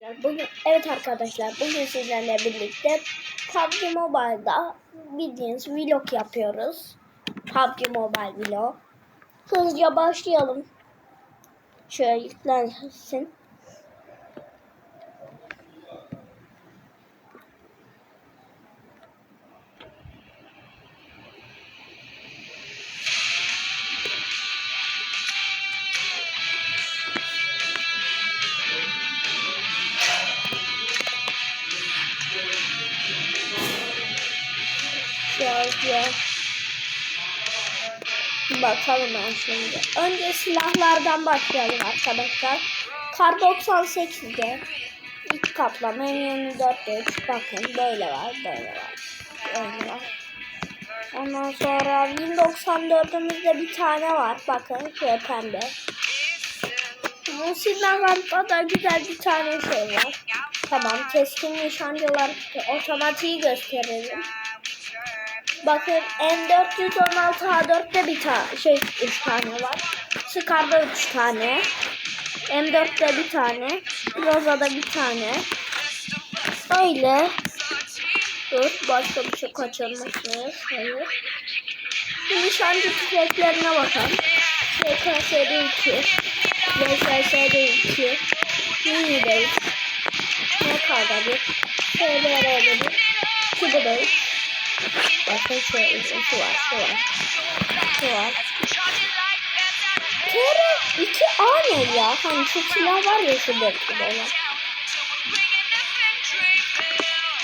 Bugün, evet arkadaşlar bugün sizlerle birlikte PUBG Mobile'da bildiğiniz vlog yapıyoruz. PUBG Mobile vlog. Hızlıca başlayalım. Şöyle yüklensin. Şöyle. Bakalım ben şimdi. Önce silahlardan başlayalım arkadaşlar. Kar 98'de ilk kaplama M24'te bakın böyle var böyle var. Böyle var. Ondan sonra Win 94'ümüzde bir tane var. Bakın şöyle pembe. Bu silahlarda da güzel bir tane şey var. Tamam keskin nişancılar otomatiği gösterelim. Bakın M416 A4'te bir tane şey 3 tane var. Scar'da 3 tane. M4'te bir tane. Roza'da bir tane. Öyle. Dur başka bir şey kaçırmışız. Hayır. Nişancı tüfeklerine bakalım. SKS'de 2. VSS'de 2. Mini'de 3. MK'da 1. SBR'de 1. Kubu'da 3. Şöyle şu var, şu var. Şu var. Kere 2 A ne ya? Hani şu silah var ya şu dörtlü böyle.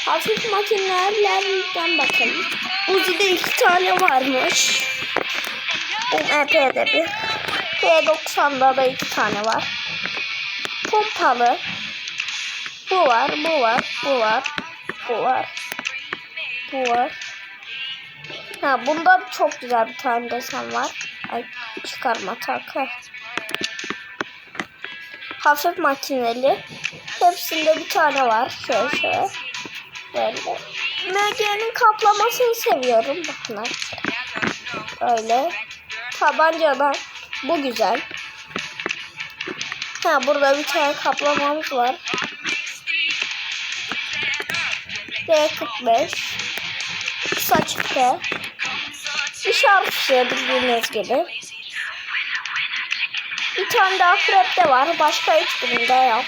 Hafif makinelerden bakalım. Uzi'de iki tane varmış. UMP'de bir. P90'da da iki tane var. Pompalı. Bu var, bu var, bu var, bu var. Bu var. Ha bunda çok güzel bir tane desen var. Ay çıkarma takı. Hafif makineli. Hepsinde bir tane var. Şöyle şöyle. Böyle. MG'nin kaplamasını seviyorum. Bakın Öyle. Tabancadan. Bu güzel. Ha burada bir tane kaplamamız var. D45 saçıkta işaret şey bildiğiniz gibi. Bir tane daha krepte var. Başka hiçbirinde yok.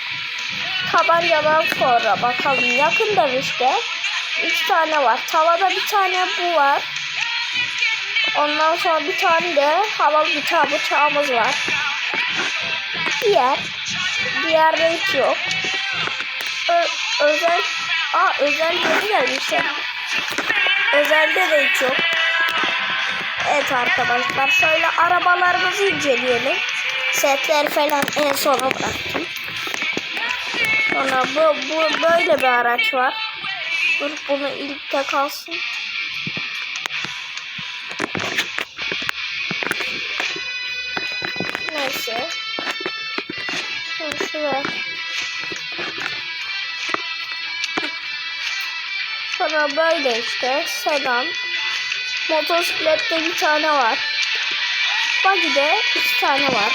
Tabancadan sonra bakalım. Yakın dövüşte iki tane var. Tavada bir tane bu var. Ondan sonra bir tane de havalı bir tane bıçağımız var. Diğer. Diğerde hiç yok. Ö özel Aa özel geri gelmiş ya. Özelde de hiç yok. Evet arkadaşlar şöyle arabalarımızı inceleyelim. Setler falan en sona bıraktım. Sonra bu, bu böyle bir araç var. Dur bunu ilkte kalsın. Neyse. Dur şuraya. Sonra böyle işte sedan. Motosiklette bir tane var. Buggy'de iki tane var.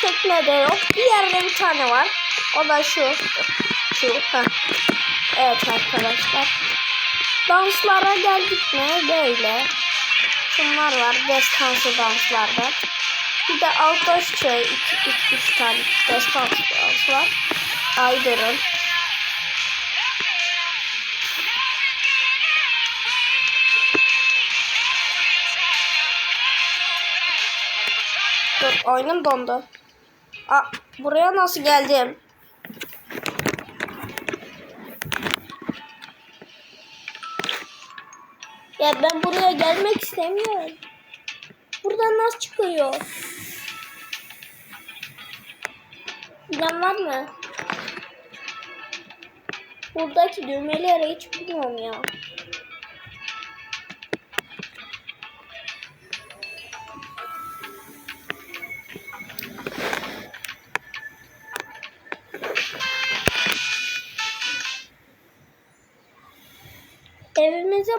Teknede yok. Bir yerde bir tane var. O da şu. Şu. Heh. Evet arkadaşlar. Danslara geldik mi? Böyle. Şunlar var. Destansı danslarda. Bir de iki, iki, iki tane destansı dans var. Aydırın. Oyunum dondu. Aa, buraya nasıl geldim? Ya ben buraya gelmek istemiyorum. Buradan nasıl çıkıyor? Bilen var mı? Buradaki düğmeleri hiç bilmiyorum ya.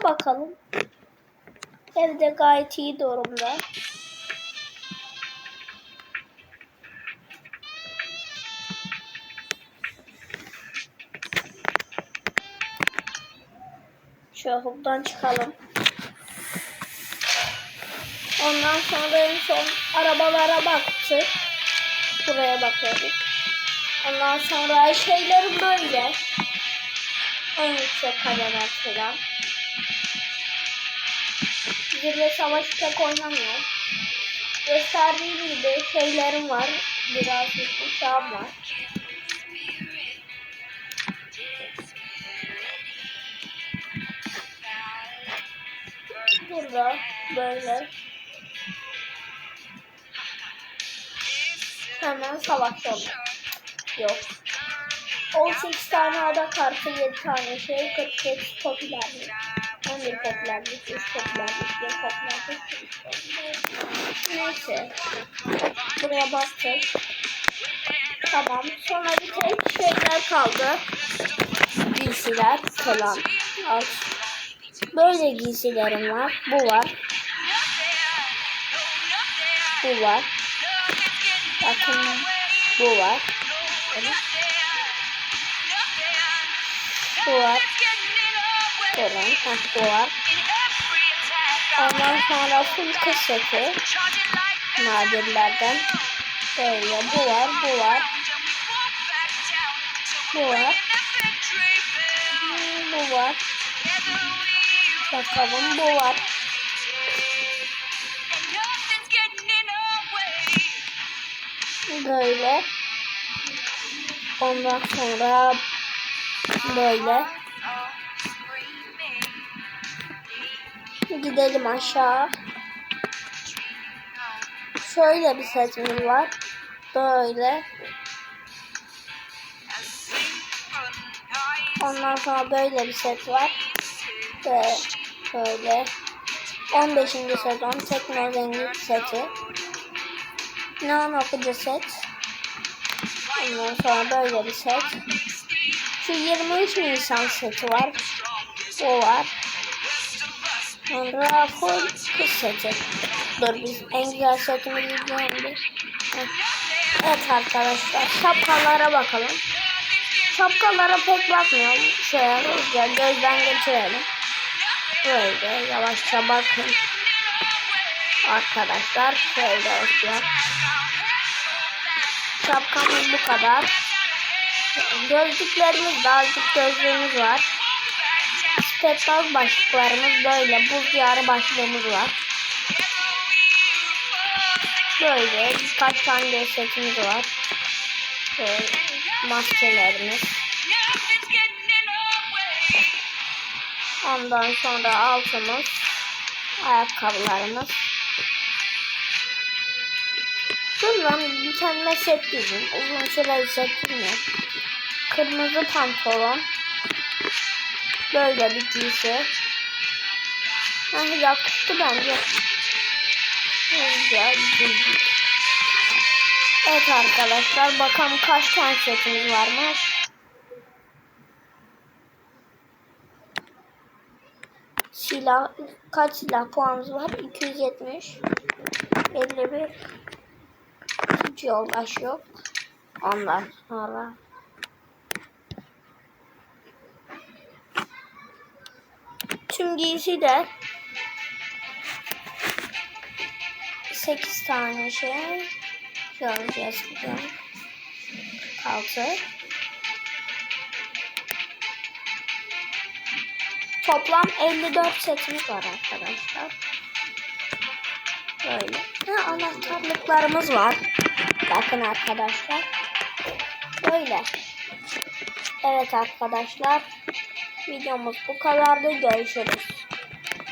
bakalım. Evde gayet iyi durumda. Şöyle hop'tan çıkalım. Ondan sonra en son arabalara baktık. Buraya bakıyorduk. Ondan sonra şeylerim böyle. En yüksek kalemler falan. Zirve savaşı pek oynamıyorum. Gösterdiğim gibi şeylerim var. Biraz uçağım var. Burada böyle. Hemen savaş oldu. Yok. 18 tane ada kartı, 7 tane şey, 48 popülerlik. 11 popülerlik, 3 popülerlik, 1 popülerlik, 3 popülerlik. Neyse. Buraya bastık. Tamam. Sonra bir tek şeyler kaldı. Giysiler falan. Al. Böyle giysilerim var. Bu var. Bu var. Bakın bu var. Bu var. Bu var. Ondan sonra full kız. Nadirlerden. Böyle bu var. Bu var. Bu var. Bu var. Bakalım bu var. Böyle. Ondan sonra böyle. Gidelim aşağı. Şöyle bir setimiz var. Böyle. Ondan sonra böyle bir set var. Ve böyle. 15. sezon teknolojik seti. Neon okucu set. Ondan sonra böyle bir set. Şu 23 Nisan seti var. O var. Sonra full kız. Dur biz en güzel setimizi. Heh. Evet arkadaşlar şapkalara bakalım. Şapkalara pek bakmıyorum. Şöyle hızlıca gözden geçirelim. Böyle yavaşça bakın. Arkadaşlar şöyle olsun. Şapkamız bu kadar. Gözlüklerimiz de azıcık gözlüğümüz var. Spetball başlıklarımız böyle. Buz diyarı başlığımız var. Böyle birkaç tane de setimiz var. Böyle maskelerimiz. Ondan sonra altımız, ayakkabılarımız. Dur lan bir tane set giydim. Uzun süre set giymiyorum. Kırmızı pantolon. Böyle bir giysi. Yani yakıştı bence. Güzel. Evet arkadaşlar bakalım kaç tane setimiz varmış. Silah kaç silah puanımız var? 270. 51. Hiç yoldaş yok. Ondan sonra tüm giysiler 8 tane şey şöyle yazıyorum. 6 Toplam 54 setimiz var arkadaşlar. Böyle. Ha, anahtarlıklarımız var. Bakın arkadaşlar. Böyle. Evet arkadaşlar. Videomuz bu kadardı. Görüşürüz.